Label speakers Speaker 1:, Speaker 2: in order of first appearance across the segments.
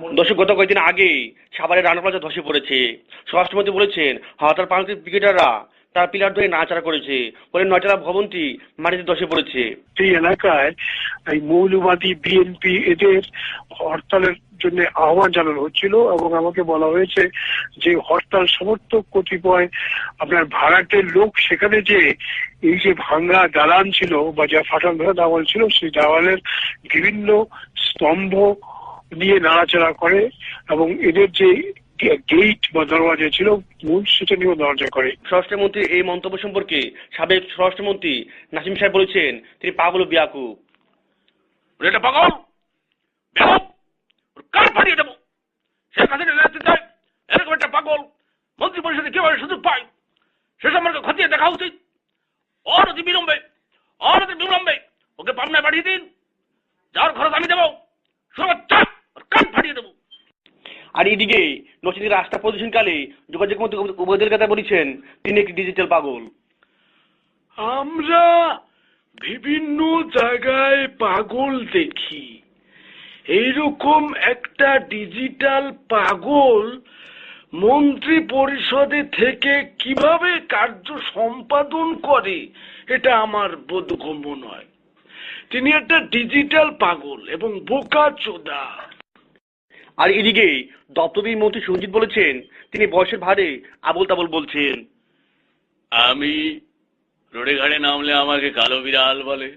Speaker 1: দর্শক, গত কয়েকদিন আগে সাভারের রানা প্লাজা ধসে পড়েছে। স্বরাষ্ট্রমন্ত্রী বলেছেন হতার পাঁচটি ক্রিকেটাররা তার পিলার ধরে নাচাড়া করেছে। ফলে নয়তলা ভবনটি মাটিতে ধসে পড়েছে।
Speaker 2: সেই এলাকায় এই মৌলবাদী বিএনপি এদের হরতালের জন্য আহ্বান জানানো হচ্ছিল এবং আমাকে বলা হয়েছে যে হরতাল সমর্থক কতিপয় আপনার ভাড়াটের লোক সেখানে যে এই যে ভাঙ্গা দালান ছিল বা যা ফাটাল ধরা দেওয়াল ছিল, সেই দেওয়ালের বিভিন্ন স্তম্ভ নিয়ে নাড়াচাড়া করে এবং এদের যে গেট বা দরওয়াজা ছিল, মূল সেটা নিয়েও দরজা করে।
Speaker 1: স্বরাষ্ট্রমন্ত্রীর এই মন্তব্য সম্পর্কে সাবেক স্বরাষ্ট্রমন্ত্রী নাসিম সাহেব বলেছেন, তিনি পাগল ও বিয়াকুব
Speaker 3: এটা পাগল? ফাটিয়ে দেবো এরকম একটা পাগল। মন্ত্রী পরিষদে কীভাবে সুযোগ পায়। সে সম্পর্কে খতিয়ে দেখা উচিত। অনতি বিলম্বে অনতি বিলম্বে। ওকে পাবনায় পাঠিয়ে দিন। যার খরচ আমি দেবো। সুরক্ষা ফাটিয়ে দেবো।
Speaker 1: আর এদিকে নচিনী রাস্তা প্রদর্শনকালে যোগাযোগ মন্ত্রী উপদের কথা বলেছেন তিনি একটি ডিজিটাল পাগল।
Speaker 4: আমরা বিভিন্ন জায়গায় পাগল দেখি। এইরকম একটা ডিজিটাল পাগল মন্ত্রী পরিষদে থেকে কীভাবে কার্য সম্পাদন করে এটা আমার বোধগম্য নয়। তিনি একটা ডিজিটাল পাগল এবং বোকা চোদা
Speaker 1: আর এদিকে দপ্তরবিহীন মন্ত্রী সঞ্জিত বলেছেন, তিনি বয়সের ভারে আবল তাবল বলছেন।
Speaker 3: আমি রোডে ঘাড়ে নামলে আমাকে কালো বিড়াল বলে।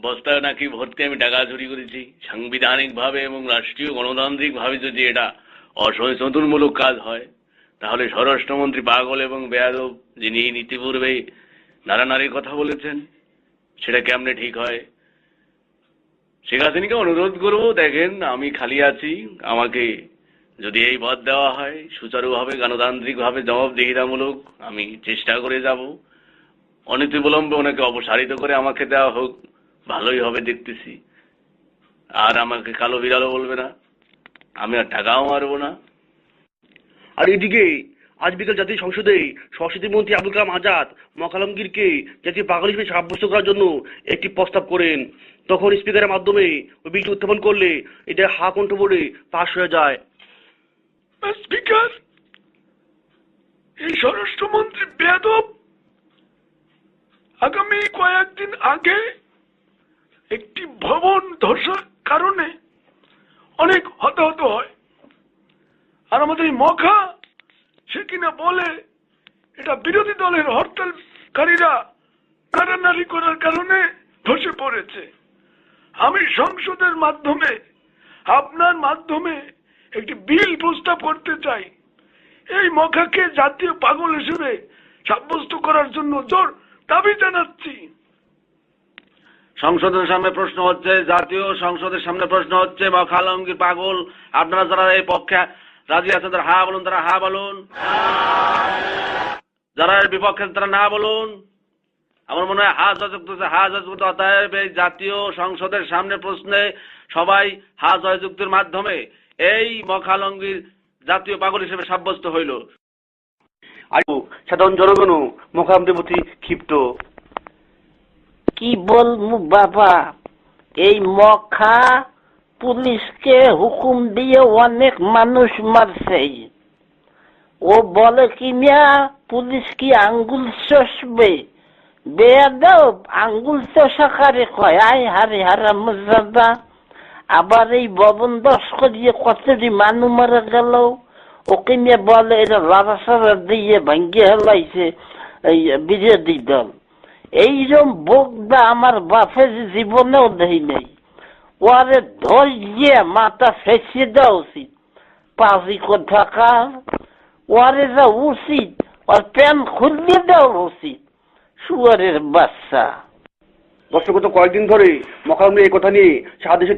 Speaker 3: বস্তায় নাকি ভর্তি আমি টাকা চুরি করেছি। সাংবিধানিক ভাবে এবং রাষ্ট্রীয় গণতান্ত্রিক ভাবে যদি এটা অসচেতনমূলক কাজ হয়, তাহলে স্বরাষ্ট্রমন্ত্রী পাগল এবং বেয়াদব যিনি নীতিপূর্বে নারানারির কথা বলেছেন, সেটা কেমনে ঠিক হয়? শেখ হাসিনাকে অনুরোধ করব, দেখেন আমি খালি আছি, আমাকে যদি এই পদ দেওয়া হয়, সুচারুভাবে, গণতান্ত্রিকভাবে, জবাবদিহিতামূলক আমি চেষ্টা করে যাব। অনীতি বিলম্বে ওনাকে অপসারিত করে আমাকে দেওয়া হোক, ভালোই হবে দেখতেছি। আর আমাকে কালো বিড়ালও বলবে না, আমি আর টাকাও মারব না।
Speaker 1: আর এদিকে, আজ বিকেল জাতীয় সংসদে সংস্কৃতি মন্ত্রী আবুল কালাম আজাদ মকালমগীরকে জাতীয় পাগল হিসেবে সাব্যস্ত করার জন্য একটি প্রস্তাব করেন। তখন স্পিকারের মাধ্যমে ওই বিলটি উত্থাপন করলে এটা হা কণ্ঠ বোর্ডে পাশ হয়ে যায়।
Speaker 4: স্পিকার, এই স্বরাষ্ট্রমন্ত্রী বেদব আগামী কয়েকদিন আগে একটি ভবন ধসের কারণে অনেক হতাহত হয়। আর আমাদের মখা সে কিনা বলে এটা বিরোধী দলের হরতালকারীরা কারানারি করার কারণে ধসে পড়েছে। আমি সংসদের মাধ্যমে, আপনার মাধ্যমে একটি বিল প্রস্তাব করতে চাই। এই মখাকে জাতীয় পাগল হিসেবে সাব্যস্ত করার জন্য জোর দাবি জানাচ্ছি।
Speaker 3: সংসদের সামনে প্রশ্ন হচ্ছে, জাতীয় সংসদের সামনে প্রশ্ন হচ্ছে মখালঙ্গির পাগল, আপনারা যারা এই পক্ষে রাজি আছেন, তারা হা বলুন, তারা হা বলুন। যারা এর বিপক্ষে তারা না বলুন। আমার মনে হয় হা জয়যুক্ত হচ্ছে হা জয়যুক্ত অতএব এই জাতীয় সংসদের সামনে প্রশ্নে সবাই হা জয়যুক্তের মাধ্যমে এই মখালঙ্গির জাতীয় পাগল হিসেবে সাব্যস্ত হইল।
Speaker 1: সাধারণ জনগণও মোকামদের প্রতি ক্ষিপ্ত।
Speaker 5: কি বলব বাবা? এই মখা পুলিশকে হুকুম দিয়ে অনেক মানুষ মারছে। ও বলে কি মিয়া পুলিশ কি আঙ্গুল চষবে বেয়াদব আঙ্গুল চষাকারে কয়, আয় হারে হারা মজাদা আবার এই ববন দশ করিয়ে কতটি মানুষ মারা গেল। ওকে নিয়ে বলে এটা লারা সারা দিয়ে ভাঙ্গিয়ে হেলাইছে এই বিরোধী দল। এইরকম বোকদা আমার বাপের জীবনেও দেই নাই। ওরে ধরিয়ে মাথা ফেসিয়ে দেওয়া উচিত। পাজি কোথাকার? ওরে যা উচিত, ওর প্যান খুলিয়ে দেওয়া উচিত। শুয়ারের বাচ্চা।
Speaker 1: দর্শক গত কয়েকদিন ধরে মকামে এই কথা নিয়ে সারা দেশে